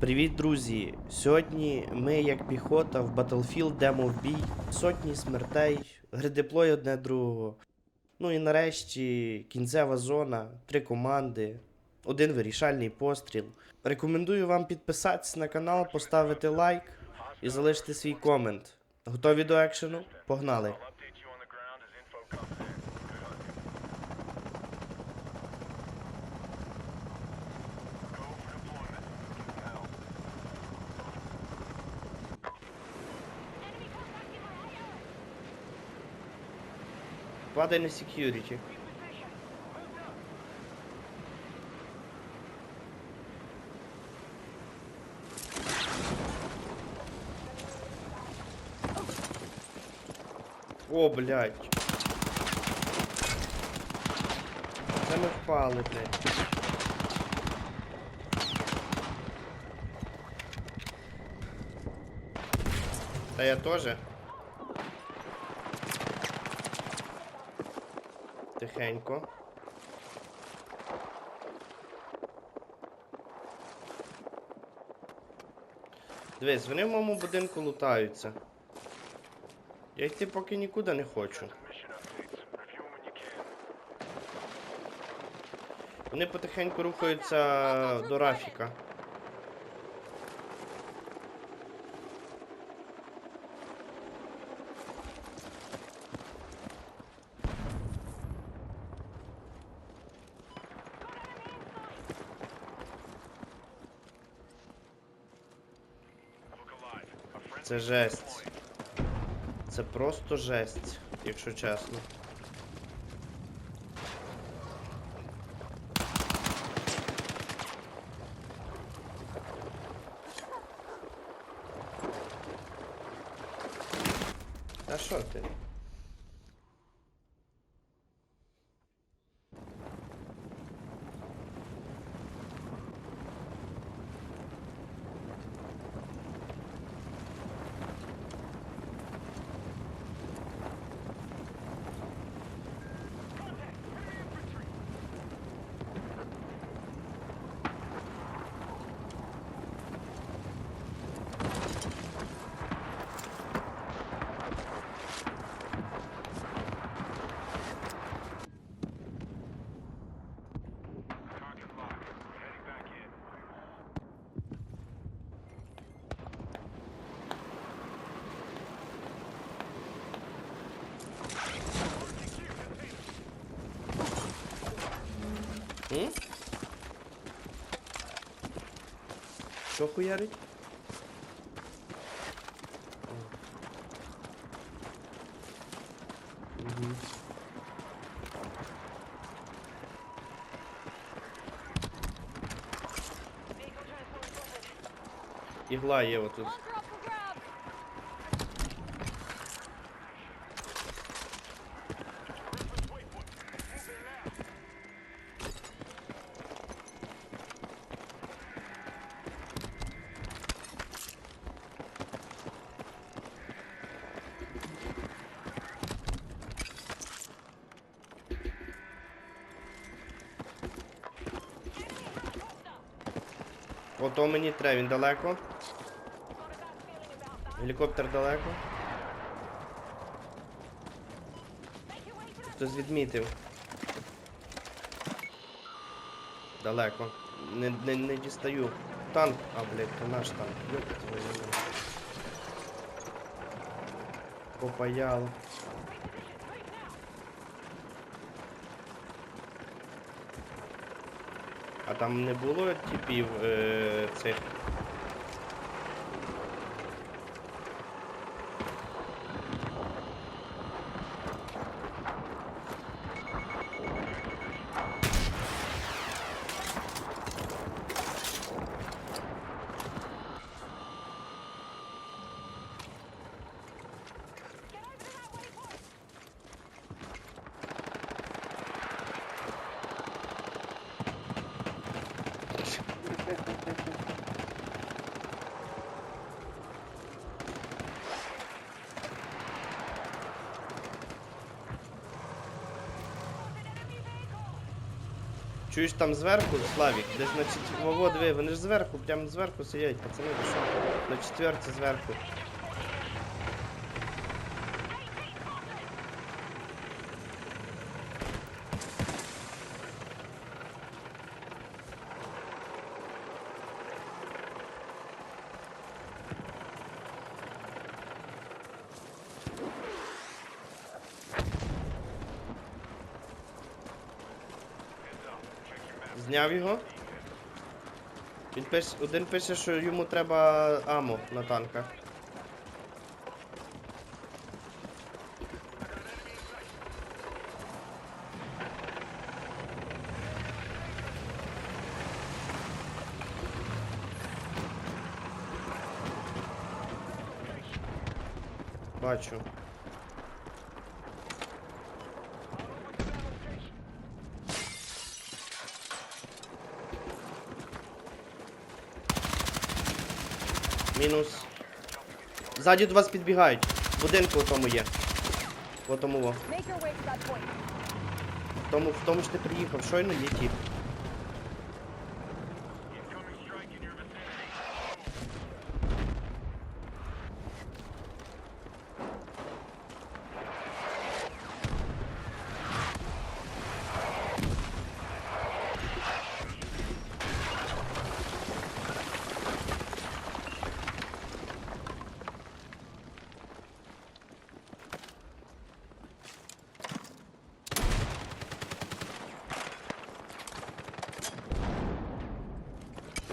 Привіт, друзі! Сьогодні ми, як піхота, в Battlefield йдемо в бій. Сотні смертей, гридеплой одне другого. Ну і нарешті кінцева зона, три команди, один вирішальний постріл. Рекомендую вам підписатися на канал, поставити лайк і залишити свій комент. Готові до екшену? Погнали! Падай на security. О, блядь. Це ми впали, блядь. Та я теж. Тихенько. Дивись, вони в моєму будинку лутаються. Я йти поки нікуди не хочу. Вони потихеньку рухаються до Рафіка. Це жесть. Це просто жесть, якщо чесно. А що ти? Що хуярить? Мгм. Ігла є отут. Ото мені треба, він далеко. Гелікоптер далеко. Хтось відмітив. Далеко. Не, не, не дістаю. Танк. А, блядь, то наш танк. Йоп. Попаяло. А там не було типів е, цих. Чуєш там зверху, Славік, десь на четвертій, диви, вони ж зверху, прямо зверху сидять, пацани, ви? На четверті зверху. Зняв його. Він пише, один пише, що йому треба амо на танках. Бачу. Мінус. Ззаді до вас підбігають. В будинку в тому є. В тому во. В тому, в тому ж ти приїхав, щойно є тіп.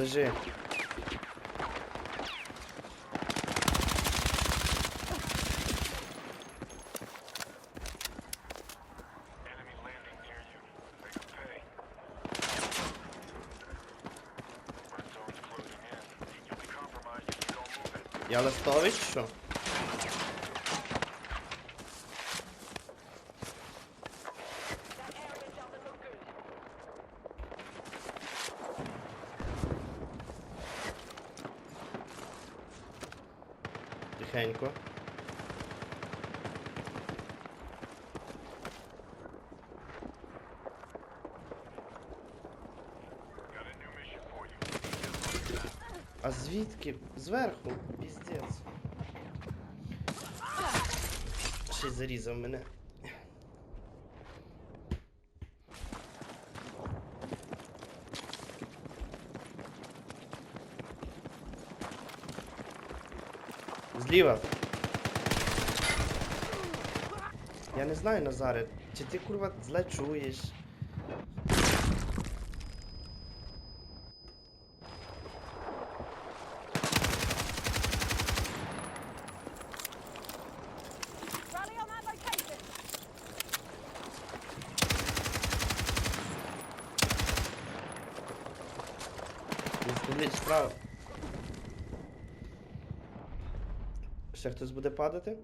It. Я листовий що? А звідки? Зверху? Піздець. Ще зарізав мене. Зліва. Я не знаю, Назаре, чи ти курва зле чуєш? Він справа. Ще хтось буде падати?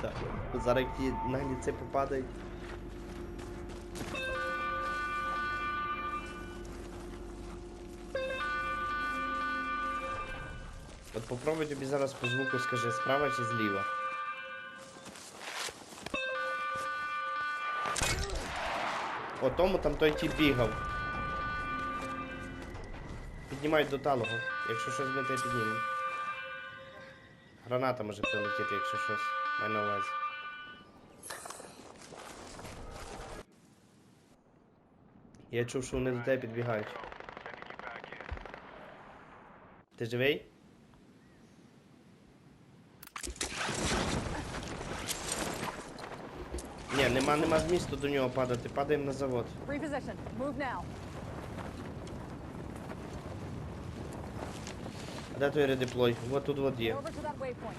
Так. Зараз як ті нагліці попадають. От попробуй тобі зараз по звуку скажи, справа чи зліва. О, тому там той тіп бігав. Піднімають до талого. Якщо щось то я підніму. Граната може прилетіти, якщо щось. Маю на увазі. Я чув, що вони до тебе підбігають. Ти живий? Ні, нема, нема змісту до нього падати. Падаємо на завод. Reposition. Move now. А де той редеплой? Вот тут от Go є. over to that waypoint.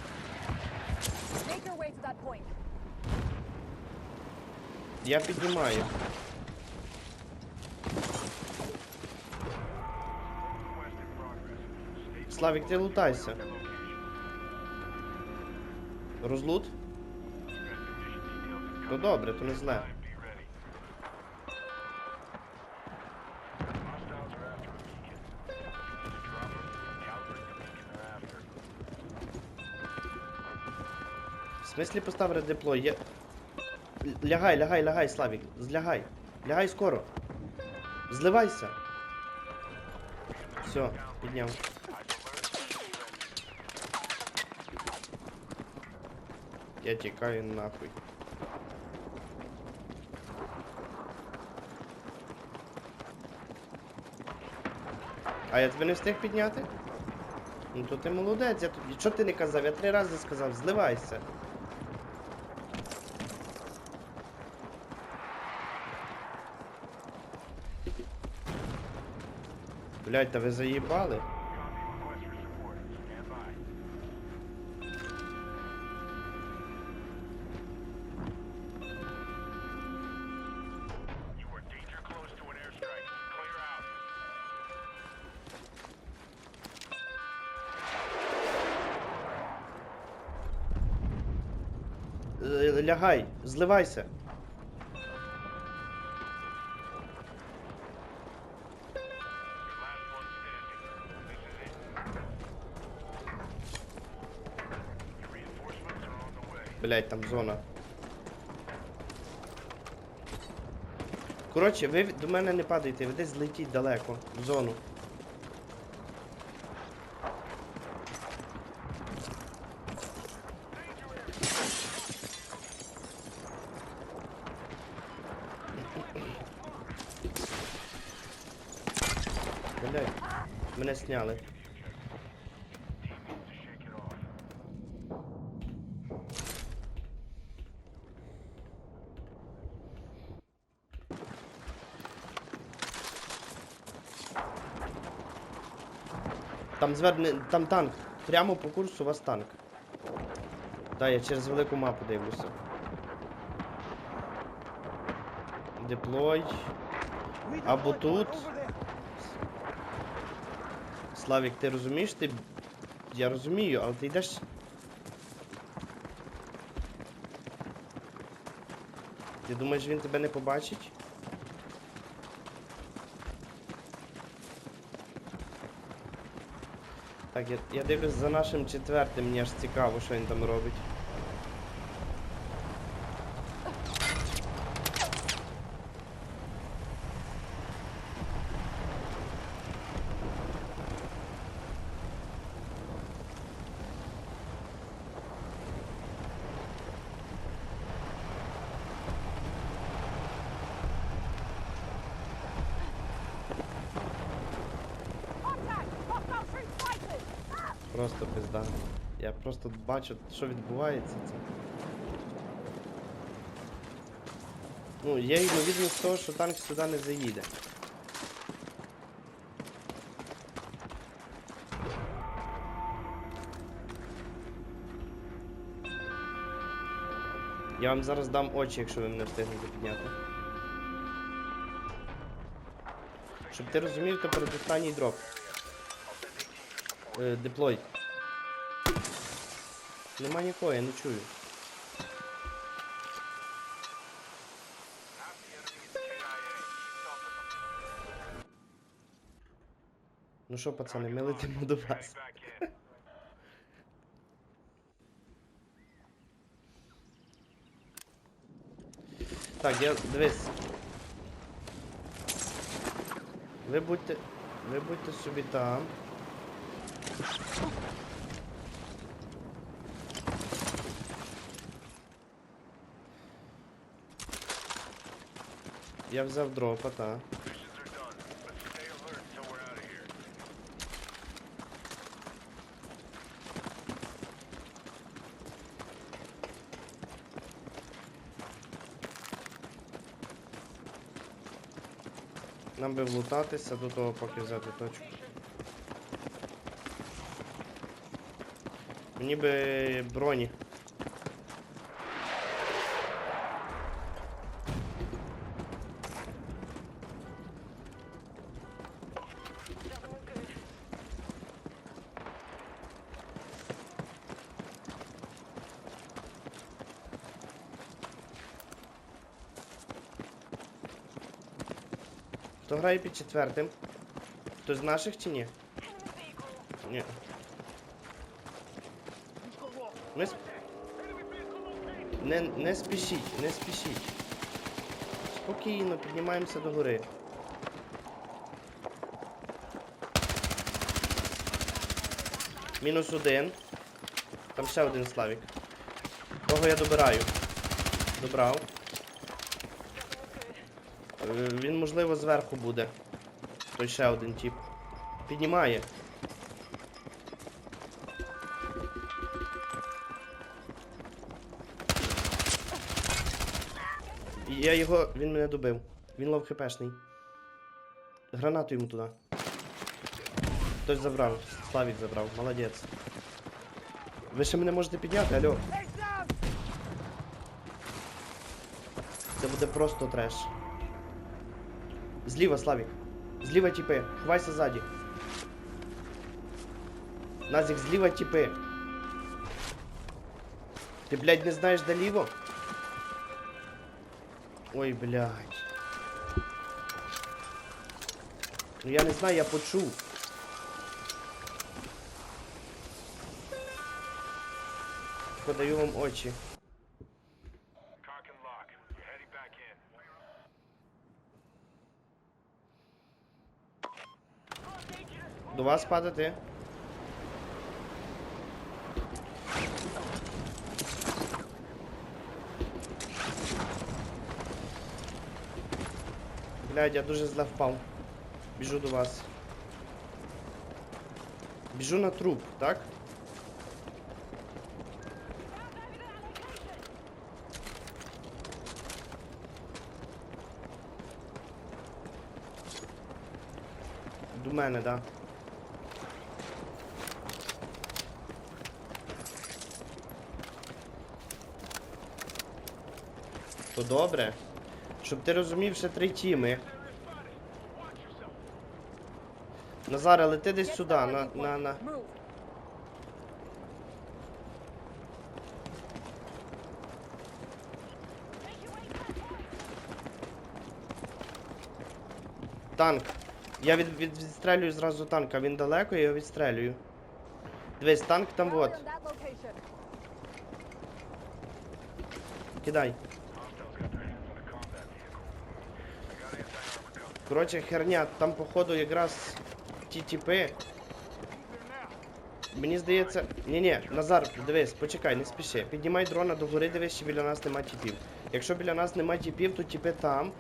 Я піднімаю. Славік, ти лутайся. Розлут? То добре, то не зле. В смислі постав редеплой? Я... Лягай, лягай, лягай, Славік. Злягай. Лягай скоро. Зливайся. Все, підняв. Я тікаю нахуй. А я тебе не встиг підняти? Ну то ти молодець, я тобі. Що ти не казав? Я три рази сказав, зливайся. Блять, та ви заїбали? Request for Блять, там зона. Коротше, ви до мене не падайте, ви десь злетіть далеко, в зону. Блять, мене сняли. Там зверне, там танк. Прямо по курсу у вас танк. Да, я через велику мапу дивлюся. Деплой. Або тут. Славік, ти розумієш? Ти. Я розумію, але ти йдеш. Ти думаєш, він тебе не побачить? Так, я, я дивлюсь за нашим четвертим, мені аж цікаво, що він там робить. Просто пизда. Я просто бачу, що відбувається це. Ну, є ймовірність того, що танк сюди не заїде. Я вам зараз дам очі, якщо ви мене встигнете підняти. Щоб ти розумів, то передостанній дроп. Е, деплой. Нема нікого, я не чую. Ну що, пацани, ми летимо до вас. Так, я дивись. Ви будьте. Ви будьте собі там. Я взяв дропа, та. Missions are done. Let's stay alert until we're out of here. Нам би влутатися до того, поки взяти точку. Мені би броні. Хто грає під четвертим? Хто з наших чи ні? Ні. Не, не спішіть, не спішіть. Спокійно піднімаємося до гори. Мінус один. Там ще один славік. Того я добираю. Добрав. Е, Він, можливо, зверху буде. Той ще один тип. Піднімає. Я його. Він мене добив. Він лов хпшний. Гранату йому туди. Хтось забрав. Славік забрав. Молодець. Ви ще мене можете підняти, алло. Це буде просто треш. Зліва, Славік. Зліва тіпи. Ховайся ззаді. Назік, зліва тіпи. Ти, блядь, не знаєш де ліво? Ой, блядь. Ну я не знаю, я почув. Подаю вам очі. До вас падати. Блядь, я дуже зле впав. Біжу до вас. Біжу на труп, так? До мене, так. Да. То добре. Щоб ти розумів, ще три тіми. Назаре, лети десь сюди, на, на, на. Танк. Я від, від, відстрелюю зразу танка. Він далеко, я його відстрелюю. Дивись, танк там от. Rally on that location. Кидай. Коротше, херня, там походу якраз ті тіпи. Мені здається. Ні-ні, Назар, дивись, почекай, не спіши. Піднімай дрона до гори, дивись, чи біля нас нема тіпів. Якщо біля нас нема тіпів, то тіпи там,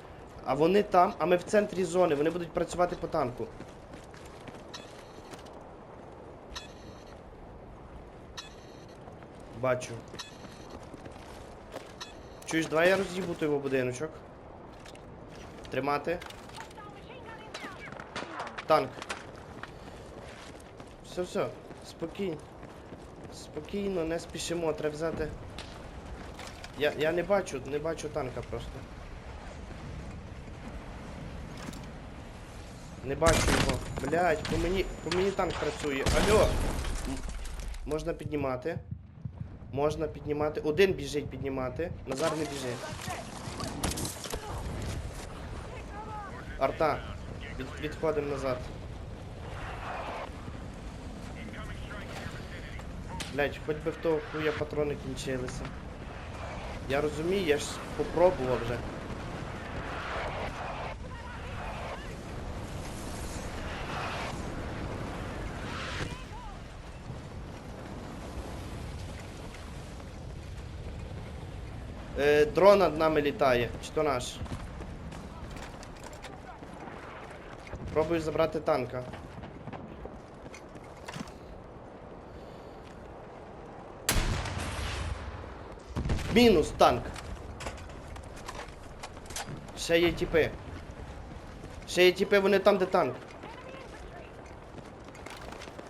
а вони там, а ми в центрі зони, вони будуть працювати по танку. Бачу. Чуєш, давай я роз'їбу той його будиночок. Тримати. Танк. Все, все, спокійно. Спокійно, не спішимо, треба взяти. Я, я не бачу, не бачу танка просто. Не бачу його. Блять, по мені, по мені танк працює. Алло! Можна піднімати. Можна піднімати. Один біжить піднімати. Назар не біжить. Арта. Від, відходимо назад. Блять, хоч би в того хуя патрони кінчилися. Я розумію, я ж попробував вже. Е, дрон над нами літає, чи то наш. Пробую забрати танка. Мінус танк. Ще є тіпи. Ще є тіпи, вони там, де танк.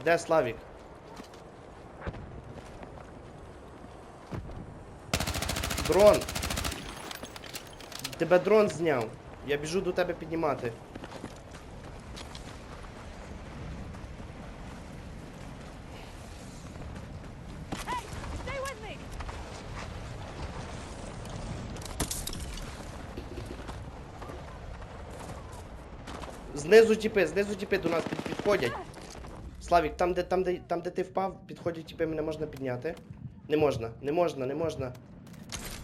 Де Славік? Дрон. Тебе дрон зняв. Я біжу до тебе піднімати. Знизу тіпи, знизу тіпи до нас підходять. Славік, там де, там, де, там, де ти впав, підходять тіпи, мене можна підняти. Не можна, не можна, не можна.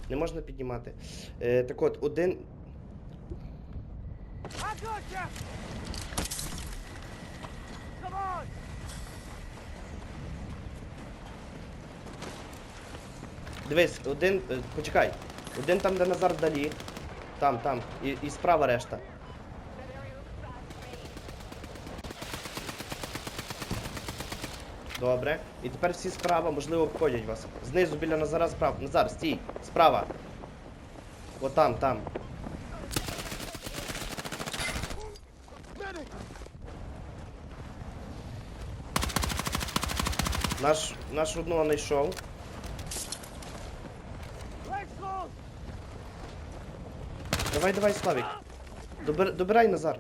Не можна піднімати. Е, так от, один. Дивись, один. е, почекай. Один там, де Назар вдалі. Там, там. І, і справа решта. Добре. І тепер всі справа, можливо, обходять вас. Знизу біля Назара справа. Назар, стій! Справа. От там, там. Наш, наш одного знайшов. Давай, давай, Славік. Добир, добирай Назар.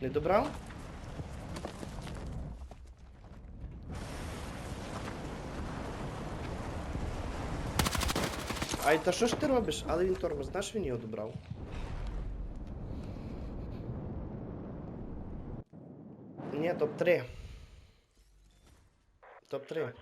Не добрав? Ай, та що ж ти робиш? Але він тормоз, знаєш, він його добрав. Ні, топ-3. Топ-3.